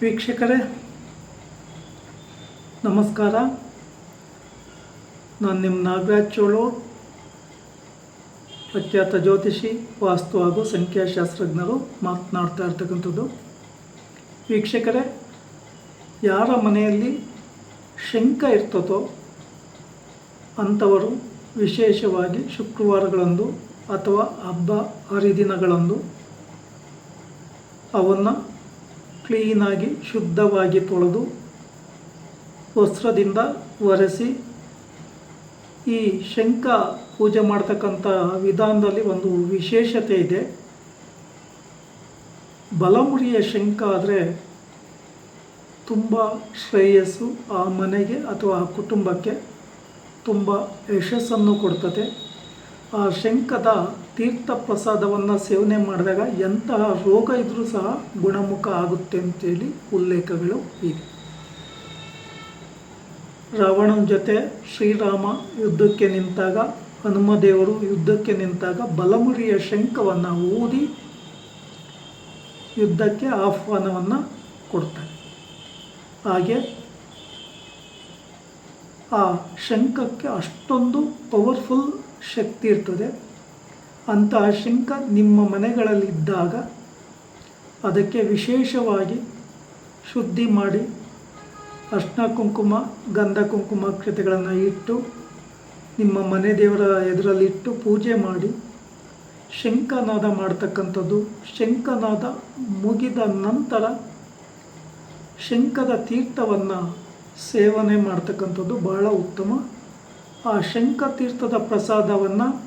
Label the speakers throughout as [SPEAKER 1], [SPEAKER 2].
[SPEAKER 1] ವೀಕ್ಷಕರೇ, ನಮಸ್ಕಾರ. ನಾನು ನಿಮ್ಮ ನಾಗರಾಜ್ ಚೋಳು, ಪ್ರಖ್ಯಾತ ಜ್ಯೋತಿಷಿ, ವಾಸ್ತು ಹಾಗೂ ಸಂಖ್ಯಾಶಾಸ್ತ್ರಜ್ಞರು ಮಾತನಾಡ್ತಾ ಇರ್ತಕ್ಕಂಥದ್ದು. ವೀಕ್ಷಕರೇ, ಯಾರ ಮನೆಯಲ್ಲಿ ಶಂಕ ಇರ್ತದೋ ಅಂಥವರು ವಿಶೇಷವಾಗಿ ಶುಕ್ರವಾರಗಳಂದು ಅಥವಾ ಹಬ್ಬ ಹರಿದಿನಗಳಂದು ಅವನ್ನು ಕ್ಲೀನಾಗಿ, ಶುದ್ಧವಾಗಿ ತೊಳೆದು ವಸ್ತ್ರದಿಂದ ಒರೆಸಿ ಈ ಶಂಖ ಪೂಜೆ ಮಾಡ್ತಕ್ಕಂಥ ವಿಧಾನದಲ್ಲಿ ಒಂದು ವಿಶೇಷತೆ ಇದೆ. ಬಲಮುರಿಯ ಶಂಖ ಆದರೆ ತುಂಬ ಶ್ರೇಯಸ್ಸು ಆ ಮನೆಗೆ ಅಥವಾ ಆ ಕುಟುಂಬಕ್ಕೆ ತುಂಬ ಯಶಸ್ಸನ್ನು ಕೊಡ್ತದೆ. ಆ ಶಂಖದ ತೀರ್ಥ ಪ್ರಸಾದವನ್ನು ಸೇವನೆ ಮಾಡಿದಾಗ ಎಂತಹ ರೋಗ ಇದ್ದರೂ ಸಹ ಗುಣಮುಖ ಆಗುತ್ತೆ ಅಂತೇಳಿ ಉಲ್ಲೇಖಗಳು ಇವೆ. ರಾವಣನ ಜೊತೆ ಶ್ರೀರಾಮ ಯುದ್ಧಕ್ಕೆ ನಿಂತಾಗ ಹನುಮದೇವರು ಯುದ್ಧಕ್ಕೆ ನಿಂತಾಗ ಬಲಮುರಿಯ ಶಂಖವನ್ನು ಊದಿ ಯುದ್ಧಕ್ಕೆ ಆಹ್ವಾನವನ್ನು ಕೊಡ್ತಾರೆ. ಹಾಗೆ ಆ ಶಂಖಕ್ಕೆ ಅಷ್ಟೊಂದು ಪವರ್ಫುಲ್ ಶಕ್ತಿ ಇರ್ತದೆ. ಅಂತಹ ಶಂಖ ನಿಮ್ಮ ಮನೆಗಳಲ್ಲಿದ್ದಾಗ ಅದಕ್ಕೆ ವಿಶೇಷವಾಗಿ ಶುದ್ಧಿ ಮಾಡಿ ಅರ್ಶಿನ ಕುಂಕುಮ, ಗಂಧ ಕುಂಕುಮ ಕೃತಿಗಳನ್ನು ಇಟ್ಟು, ನಿಮ್ಮ ಮನೆ ದೇವರ ಎದುರಲ್ಲಿಟ್ಟು ಪೂಜೆ ಮಾಡಿ, ಶಂಖನಾದ ಮಾಡ್ತಕ್ಕಂಥದ್ದು. ಶಂಖನಾದ ಮುಗಿದ ನಂತರ ಶಂಖದ ತೀರ್ಥವನ್ನು ಸೇವನೆ ಮಾಡ್ತಕ್ಕಂಥದ್ದು ಬಹಳ ಉತ್ತಮ. ಆ ಶಂಖ ತೀರ್ಥದ ಪ್ರಸಾದವನ್ನು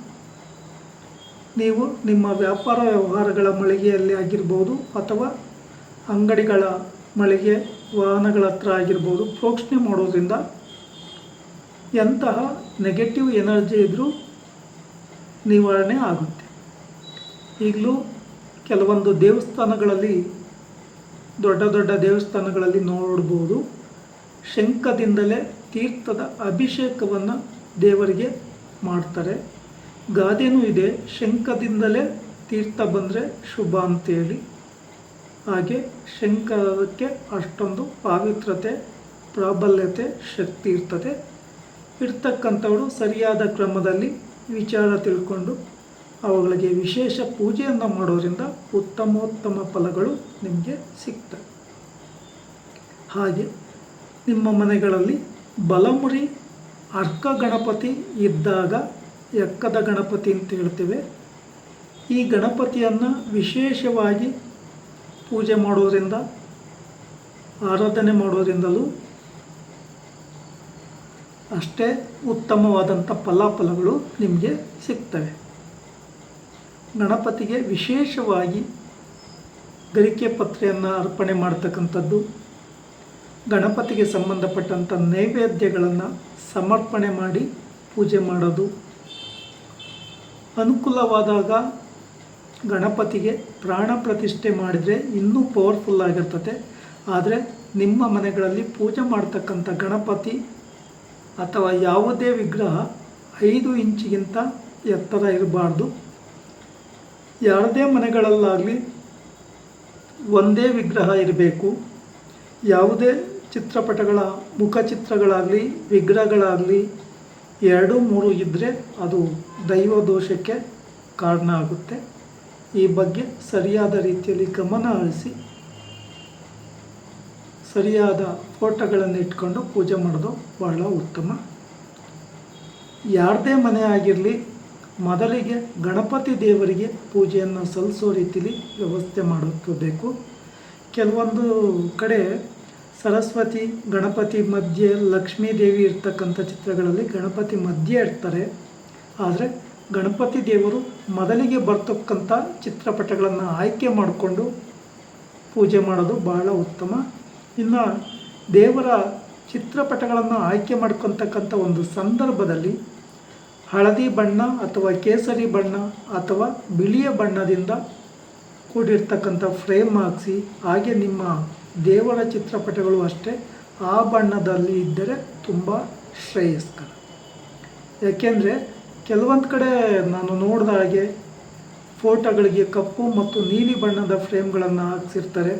[SPEAKER 1] ನೀವು ನಿಮ್ಮ ವ್ಯಾಪಾರ ವ್ಯವಹಾರಗಳ ಮಳಿಗೆಯಲ್ಲಿ ಆಗಿರ್ಬೋದು ಅಥವಾ ಅಂಗಡಿಗಳ ಮಳಿಗೆ, ವಾಹನಗಳ ಹತ್ರ ಆಗಿರ್ಬೋದು, ಪ್ರೋಕ್ಷಣೆ ಮಾಡೋದ್ರಿಂದ ಎಂತಹ ನೆಗೆಟಿವ್ ಎನರ್ಜಿ ಇದ್ದರೂ ನಿವಾರಣೆ ಆಗುತ್ತೆ. ಈಗಲೂ ಕೆಲವೊಂದು ದೇವಸ್ಥಾನಗಳಲ್ಲಿ, ದೊಡ್ಡ ದೊಡ್ಡ ದೇವಸ್ಥಾನಗಳಲ್ಲಿ ನೋಡ್ಬೋದು, ಶಂಖದಿಂದಲೇ ತೀರ್ಥದ ಅಭಿಷೇಕವನ್ನು ದೇವರಿಗೆ ಮಾಡ್ತಾರೆ. ಗಾದೆನೂ ಇದೆ. ಶಂಖದಿಂದಲೇ ತೀರ್ಥ ಬಂದರೆ ಶುಭ ಅಂತೇಳಿ. ಹಾಗೆ ಶಂಖಕ್ಕೆ ಅಷ್ಟೊಂದು ಪಾವಿತ್ರತೆ ಪ್ರಾಬಲ್ಯತೆ, ಶಕ್ತಿ ಇರ್ತದೆ. ಇರ್ತಕ್ಕಂಥವರು ಸರಿಯಾದ ಕ್ರಮದಲ್ಲಿ ವಿಚಾರ ತಿಳ್ಕೊಂಡು ಅವುಗಳಿಗೆ ವಿಶೇಷ ಪೂಜೆಯನ್ನು ಮಾಡೋದ್ರಿಂದ ಉತ್ತಮೋತ್ತಮ ಫಲಗಳು ನಿಮಗೆ ಸಿಗ್ತವೆ. ಹಾಗೆ ನಿಮ್ಮ ಮನೆಗಳಲ್ಲಿ ಬಲಮುರಿ ಅರ್ಕ ಗಣಪತಿ ಇದ್ದಾಗ ಎಕ್ಕದ ಗಣಪತಿ ಅಂತ ಹೇಳ್ತೇವೆ. ಈ ಗಣಪತಿಯನ್ನು ವಿಶೇಷವಾಗಿ ಪೂಜೆ ಮಾಡೋದರಿಂದ, ಆರಾಧನೆ ಮಾಡೋದ್ರಿಂದಲೂ ಅಷ್ಟೇ ಉತ್ತಮವಾದಂಥ ಫಲಾಫಲಗಳು ನಿಮಗೆ ಸಿಗ್ತವೆ. ಗಣಪತಿಗೆ ವಿಶೇಷವಾಗಿ ಗರಿಕೆ ಪತ್ರೆಯನ್ನು ಅರ್ಪಣೆ ಮಾಡ್ತಕ್ಕಂಥದ್ದು, ಗಣಪತಿಗೆ ಸಂಬಂಧಪಟ್ಟಂಥ ನೈವೇದ್ಯಗಳನ್ನು ಸಮರ್ಪಣೆ ಮಾಡಿ ಪೂಜೆ ಮಾಡೋದು ಅನುಕೂಲವಾದಾಗ ಗಣಪತಿಗೆ ಪ್ರಾಣ ಪ್ರತಿಷ್ಠೆ ಮಾಡಿದರೆ ಇನ್ನೂ ಪವರ್ಫುಲ್ ಆಗಿರ್ತದೆ ಆದರೆ ನಿಮ್ಮ ಮನೆಗಳಲ್ಲಿ ಪೂಜೆ ಮಾಡ್ತಕ್ಕಂಥ ಗಣಪತಿ ಅಥವಾ ಯಾವುದೇ ವಿಗ್ರಹ ಐದು ಇಂಚಿಗಿಂತ ಎತ್ತರ ಇರಬಾರ್ದು. ಯಾರದೇ ಮನೆಗಳಲ್ಲಾಗಲಿ ಒಂದೇ ವಿಗ್ರಹ ಇರಬೇಕು. ಯಾವುದೇ ಚಿತ್ರಪಟಗಳ ಮುಖಚಿತ್ರಗಳಾಗಲಿ, ವಿಗ್ರಹಗಳಾಗಲಿ ಎರಡು ಮೂರು ಇದ್ದರೆ ಅದು ದೈವ ದೋಷಕ್ಕೆ ಕಾರಣ ಆಗುತ್ತೆ. ಈ ಬಗ್ಗೆ ಸರಿಯಾದ ರೀತಿಯಲ್ಲಿ ಗಮನ ಹರಿಸಿ, ಸರಿಯಾದ ಫೋಟೋಗಳನ್ನು ಇಟ್ಕೊಂಡು ಪೂಜೆ ಮಾಡೋದು ಬಹಳ ಉತ್ತಮ. ಯಾರದೇ ಮನೆ ಆಗಿರಲಿ, ಮೊದಲಿಗೆ ಗಣಪತಿ ದೇವರಿಗೆ ಪೂಜೆಯನ್ನು ಸಲ್ಲಿಸೋ ರೀತಿಲಿ ವ್ಯವಸ್ಥೆ ಮಾಡಬೇಕು ಕೆಲವೊಂದು ಕಡೆ ಸರಸ್ವತಿ, ಗಣಪತಿ ಮಧ್ಯೆ ಲಕ್ಷ್ಮೀ ದೇವಿ ಇರ್ತಕ್ಕಂಥ ಚಿತ್ರಗಳಲ್ಲಿ ಗಣಪತಿ ಮಧ್ಯೆ ಇರ್ತಾರೆ. ಆದರೆ ಗಣಪತಿ ದೇವರು ಮೊದಲಿಗೆ ಬರ್ತಕ್ಕಂಥ ಚಿತ್ರಪಟಗಳನ್ನು ಆಯ್ಕೆ ಮಾಡಿಕೊಂಡು ಪೂಜೆ ಮಾಡೋದು ಬಹಳ ಉತ್ತಮ. ಇನ್ನು ದೇವರ ಚಿತ್ರಪಟಗಳನ್ನು ಆಯ್ಕೆ ಮಾಡ್ಕೊತಕ್ಕಂಥ ಒಂದು ಸಂದರ್ಭದಲ್ಲಿ ಹಳದಿ ಬಣ್ಣ ಅಥವಾ ಕೇಸರಿ ಬಣ್ಣ ಅಥವಾ ಬಿಳಿಯ ಬಣ್ಣದಿಂದ ಕೂಡಿರ್ತಕ್ಕಂಥ ಫ್ರೇಮ್ ಹಾಕಿಸಿ, ಹಾಗೆ ನಿಮ್ಮ ದೇವರ ಚಿತ್ರಪಟಗಳು ಅಷ್ಟೇ, ಆ ಬಣ್ಣದಲ್ಲಿ ಇದ್ದರೆ ತುಂಬ ಶ್ರೇಯಸ್ಕರ. ಯಾಕೆಂದರೆ ಕೆಲವೊಂದು ಕಡೆ ನಾನು ನೋಡಿದ ಹಾಗೆ ಫೋಟೋಗಳಿಗೆ ಕಪ್ಪು ಮತ್ತು ನೀಲಿ ಬಣ್ಣದ ಫ್ರೇಮ್ಗಳನ್ನು ಹಾಕ್ಸಿರ್ತಾರೆ.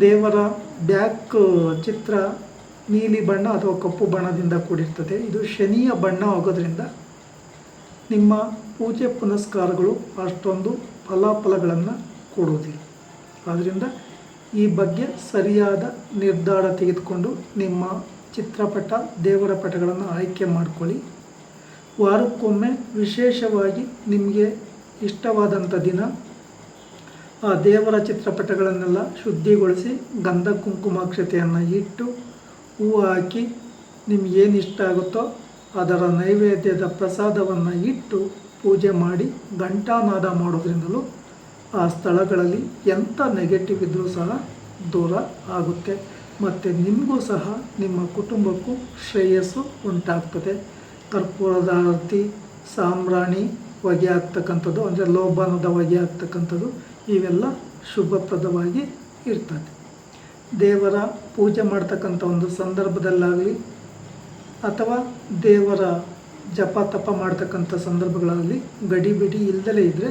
[SPEAKER 1] ದೇವರ ಬ್ಯಾಕ್ ಚಿತ್ರ ನೀಲಿ ಬಣ್ಣ ಅಥವಾ ಕಪ್ಪು ಬಣ್ಣದಿಂದ ಕೂಡಿರ್ತದೆ. ಇದು ಶನಿಯ ಬಣ್ಣ ಆಗೋದ್ರಿಂದ ನಿಮ್ಮ ಪೂಜೆ ಪುನಸ್ಕಾರಗಳು ಅಷ್ಟೊಂದು ಫಲಾಫಲಗಳನ್ನು ಕೊಡುವುದಿಲ್ಲ ಆದ್ದರಿಂದ ಈ ಬಗ್ಗೆ ಸರಿಯಾದ ನಿರ್ಧಾರ ತೆಗೆದುಕೊಂಡು ನಿಮ್ಮ ಚಿತ್ರಪಟ, ದೇವರ ಪಟಗಳನ್ನು ಆಯ್ಕೆ ಮಾಡಿಕೊಳ್ಳಿ. ವಾರಕ್ಕೊಮ್ಮೆ ವಿಶೇಷವಾಗಿ ನಿಮಗೆ ಇಷ್ಟವಾದಂಥ ದಿನ, ಆ ದೇವರ ಚಿತ್ರಪಟಗಳನ್ನೆಲ್ಲ ಶುದ್ಧಿಗೊಳಿಸಿ ಗಂಧ ಕುಂಕುಮಾಕ್ಷತೆಯನ್ನು ಇಟ್ಟು ಹೂವು ಹಾಕಿ ನಿಮಗೇನು ಇಷ್ಟ ಆಗುತ್ತೋ ಅದರ ನೈವೇದ್ಯದ ಪ್ರಸಾದವನ್ನು ಇಟ್ಟು ಪೂಜೆ ಮಾಡಿ ಘಂಟಾನಾದ ಮಾಡೋದ್ರಿಂದಲೂ ಆ ಸ್ಥಳಗಳಲ್ಲಿ ಎಂಥ ನೆಗೆಟಿವ್ ಇದ್ದರೂ ಸಹ ದೂರ ಆಗುತ್ತೆ. ಮತ್ತು ನಿಮಗೂ ಸಹ ನಿಮ್ಮ ಕುಟುಂಬಕ್ಕೂ ಶ್ರೇಯಸ್ಸು ಉಂಟಾಗ್ತದೆ. ಕರ್ಪೂರದ ಆರತಿ ಸಾಮ್ರಾಣಿ ಹೊಗೆ ಆಗ್ತಕ್ಕಂಥದ್ದು, ಅಂದರೆ ಲೋಬಾನದ ಹೊಗೆ ಆಗ್ತಕ್ಕಂಥದ್ದು, ಇವೆಲ್ಲ ಶುಭಪ್ರದವಾಗಿ ಇರ್ತದೆ. ದೇವರ ಪೂಜೆ ಮಾಡ್ತಕ್ಕಂಥ ಒಂದು ಸಂದರ್ಭದಲ್ಲಾಗಲಿ, ಅಥವಾ ದೇವರ ಜಪ ತಪ ಮಾಡ್ತಕ್ಕಂಥ ಸಂದರ್ಭಗಳಲ್ಲಿ ಗಡಿಬಿಡಿ ಇಲ್ಲದಲೇ ಇದ್ದರೆ